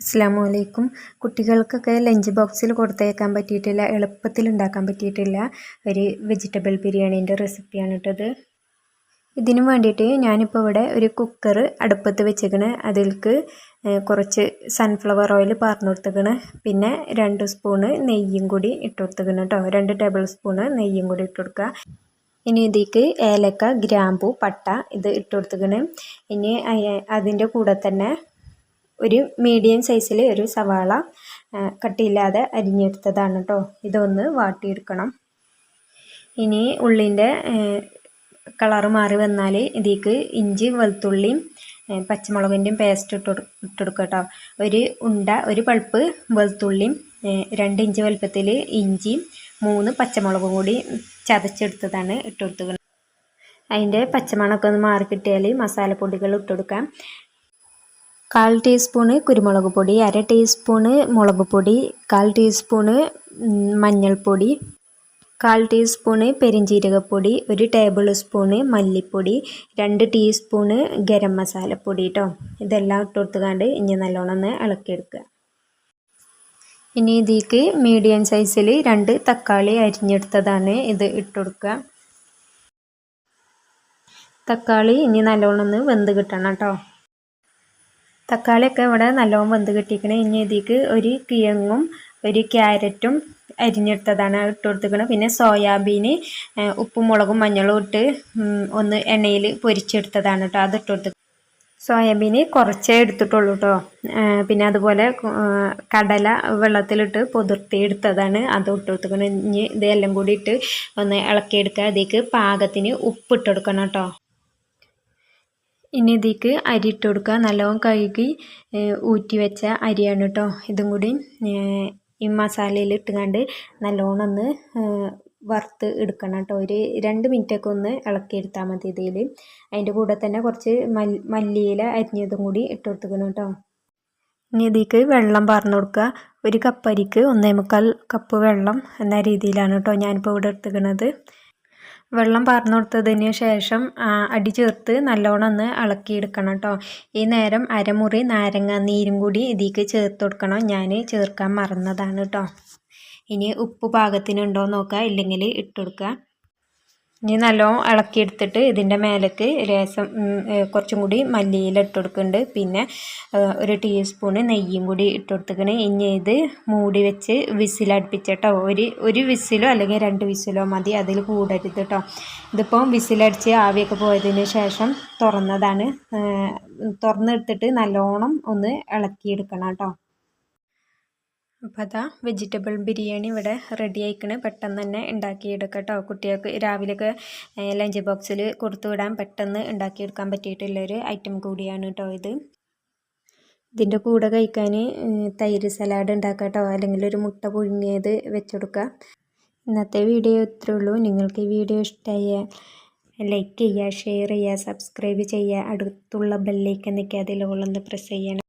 അസ്സാമു അലൈക്കും. കുട്ടികൾക്കൊക്കെ ലഞ്ച് ബോക്സിൽ കൊടുത്തേക്കാൻ പറ്റിയിട്ടില്ല. എളുപ്പത്തിൽ ഉണ്ടാക്കാൻ പറ്റിയിട്ടില്ല. ഒരു വെജിറ്റബിൾ ബിരിയാണീന്റെ റെസിപ്പിയാണ് ഇട്ടത്. ഇതിനു വേണ്ടിയിട്ട് ഞാനിപ്പോൾ ഇവിടെ ഒരു കുക്കർ അടുപ്പത്ത് വെച്ചേക്കണ്. അതിൽക്ക് കുറച്ച് സൺഫ്ലവർ ഓയിൽ പാർന്നു കൊടുത്തേക്കണ്. പിന്നെ രണ്ട് സ്പൂണ് നെയ്യും കൂടി ഇട്ട് കൊടുത്തേക്കണ് കേട്ടോ. രണ്ട് ടേബിൾ സ്പൂണ് നെയ്യും കൂടി ഇട്ട് കൊടുക്കുക. ഇനി ഇതിലേക്ക് ഏലക്ക ഗ്രാമ്പു പട്ട ഇത് ഇട്ട് കൊടുത്തേക്കണ്. ഇനി അതിന്റെ കൂടെ തന്നെ ഒരു മീഡിയം സൈസിൽ ഒരു സവാള കട്ടിയില്ലാതെ അരിഞ്ഞെടുത്തതാണ് കേട്ടോ ഇതൊന്ന് വാട്ടിയെടുക്കണം. ഇനി ഉള്ളിന്റെ കളറ് മാറി വന്നാൽ ഇതിലേക്ക് ഇഞ്ചി വെളുത്തുള്ളിയും പച്ചമുളകിന്റെയും പേസ്റ്റ് ഇട്ട് ഇട്ടെടുക്കുക കേട്ടോ ഒരു ഉണ്ട ഒരു പൾപ്പ് വെളുത്തുള്ളിയും രണ്ട് ഇഞ്ച് വലുപ്പത്തിൽ ഇഞ്ചിയും മൂന്ന് പച്ചമുളകും കൂടി ചതച്ചെടുത്തതാണ് ഇട്ടെടുത്തത് അതിന്റെ പച്ചമണമൊക്കെ ഒന്ന് മാറി കിട്ടിയാൽ മസാലപ്പൊടികൾ ഇട്ടെടുക്കാം കാൽ ടീസ്പൂണ് കുരുമുളക് പൊടി അര ടീസ്പൂണ് മുളക് പൊടി കാൽ ടീസ്പൂണ് മഞ്ഞൾപ്പൊടി കാൽ ടീസ്പൂണ് പെരിഞ്ജീരകപ്പൊടി ഒരു ടേബിൾ സ്പൂണ് മല്ലിപ്പൊടി രണ്ട് ടീസ്പൂണ് ഗരം മസാലപ്പൊടി കേട്ടോ ഇതെല്ലാം ഇട്ട് കൊടുത്തുകൊണ്ട് ഇനി നല്ലോണം ഒന്ന് ഇളക്കിയെടുക്കുക. ഇനി ഇതിലേക്ക് മീഡിയം സൈസിൽ രണ്ട് തക്കാളി അരിഞ്ഞെടുത്തതാണ് ഇത് ഇട്ട് കൊടുക്കുക തക്കാളി ഇനി നല്ലോണം ഒന്ന് വെന്ത് കിട്ടണം കേട്ടോ തക്കാളിയൊക്കെ ഇവിടെ നല്ലോണം വെന്ത് കിട്ടിയിരിക്കണേ. ഇനി ഇതിലേക്ക് ഒരു കിഴങ്ങും ഒരു ക്യാരറ്റും അരിഞ്ഞെടുത്തതാണ് ഇട്ട് കൊടുത്തിരിക്കുന്നത് പിന്നെ സോയാബീന് ഉപ്പും മുളകും മഞ്ഞളും ഇട്ട് ഒന്ന് എണ്ണയിൽ പൊരിച്ചെടുത്തതാണ് കേട്ടോ. അത് ഇട്ട് കൊടുത്ത് സോയാബീന് കുറച്ചേ എടുത്തിട്ടുള്ളൂ കേട്ടോ. പിന്നെ അതുപോലെ കടല വെള്ളത്തിലിട്ട് പൊതിർത്തി എടുത്തതാണ് അത് ഇട്ട് കൊടുത്തിരിക്കുന്നത് ഇനി ഇതെല്ലാം കൂടി ഇട്ട് ഒന്ന് ഇളക്കിയെടുക്കുക. അതിലേക്ക് പാകത്തിന് ഉപ്പ് ഇട്ടെടുക്കണം കേട്ടോ. ഇനി ഇതിക്ക് അരി ഇട്ട് കൊടുക്കുക. നല്ലോണം കഴുകി ഊറ്റി വെച്ച അരിയാണ് കേട്ടോ ഇതും കൂടി ഈ മസാലയിൽ ഇട്ടുകൊണ്ട് നല്ലോണം ഒന്ന് വറുത്ത് എടുക്കണം കേട്ടോ ഒരു രണ്ട് മിനിറ്റൊക്കെ ഒന്ന് ഇളക്കിയെടുത്താൽ മതി ഇതിൽ. അതിന്റെ കൂടെ തന്നെ കുറച്ച് മല്ലി മല്ലിയില അരിഞ്ഞതും കൂടി ഇട്ട് കൊടുക്കണം കേട്ടോ ഇനി ഇതിലേക്ക് വെള്ളം പറഞ്ഞു കൊടുക്കുക. ഒരു കപ്പ് അരിക്ക് ഒന്നേ മുക്കാൽ കപ്പ് വെള്ളം എന്ന രീതിയിലാണ് കേട്ടോ ഞാനിപ്പോൾ ഇവിടെ എടുത്തുക്കണത് വെള്ളം പാർന്നു കൊടുത്തതിന് ശേഷം അടി ചേർത്ത് നല്ലോണം ഒന്ന് ഇളക്കിയെടുക്കണം കേട്ടോ ഈ നേരം അരമുറി നാരങ്ങ നീരും കൂടി ഇതിലേക്ക് ചേർത്ത് കൊടുക്കണം. ഞാൻ ചേർക്കാൻ മറന്നതാണ് കേട്ടോ ഇനി ഉപ്പ് പാകത്തിനുണ്ടോ നോക്കുക ഇല്ലെങ്കിൽ ഇട്ട് കൊടുക്കുക ഇനി നല്ലോണം ഇളക്കിയെടുത്തിട്ട് ഇതിന്റെ മേലേക്ക് രസം കുറച്ചും കൂടി മല്ലിയില ഇട്ട് കൊടുക്കുന്നുണ്ട്. പിന്നെ ഒരു ടീസ്പൂണ് നെയ്യും കൂടി ഇട്ട് കൊടുത്തിക്കണ് ഇനി ഇത് മൂടി വെച്ച് വിസിലടുപ്പിച്ചിട്ടോ ഒരു ഒരു വിസിലോ അല്ലെങ്കിൽ രണ്ട് വിസിലോ മതി. അതിൽ കൂടരുത് കേട്ടോ. ഇതിപ്പോൾ വിസിലടിച്ച് ആവിയൊക്കെ പോയതിന് ശേഷം തുറന്നതാണ്. തുറന്നെടുത്തിട്ട് നല്ലോണം ഒന്ന് ഇളക്കിയെടുക്കണം കേട്ടോ. അപ്പോൾ അതാ വെജിറ്റബിൾ ബിരിയാണി ഇവിടെ റെഡി ആയിക്കണ്. പെട്ടെന്ന് തന്നെ ഉണ്ടാക്കിയെടുക്കാം കേട്ടോ. കുട്ടികൾക്ക് രാവിലെയൊക്കെ ലഞ്ച് ബോക്സിൽ കൊടുത്തു വിടാൻ പെട്ടെന്ന് ഉണ്ടാക്കിയെടുക്കാൻ പറ്റിയിട്ടുള്ളൊരു ഐറ്റം കൂടിയാണ് കേട്ടോ ഇത്. ഇതിന്റെ കൂടെ കഴിക്കാൻ തൈര് സലാഡ് ഉണ്ടാക്കാം കേട്ടോ. അല്ലെങ്കിൽ ഒരു മുട്ട പുഴുങ്ങിയത് വെച്ചെടുക്കുക ഇന്നത്തെ വീഡിയോ ഇത്രേ ഉള്ളൂ. നിങ്ങൾക്ക് ഈ വീഡിയോ ഇഷ്ടമായ ലൈക്ക് ചെയ്യുക ഷെയർ ചെയ്യുക സബ്സ്ക്രൈബ് ചെയ്യുക. അടുത്തുള്ള ബെല്ലേക്ക് നിൽക്കുക അതിൽ പ്രസ് ചെയ്യണം.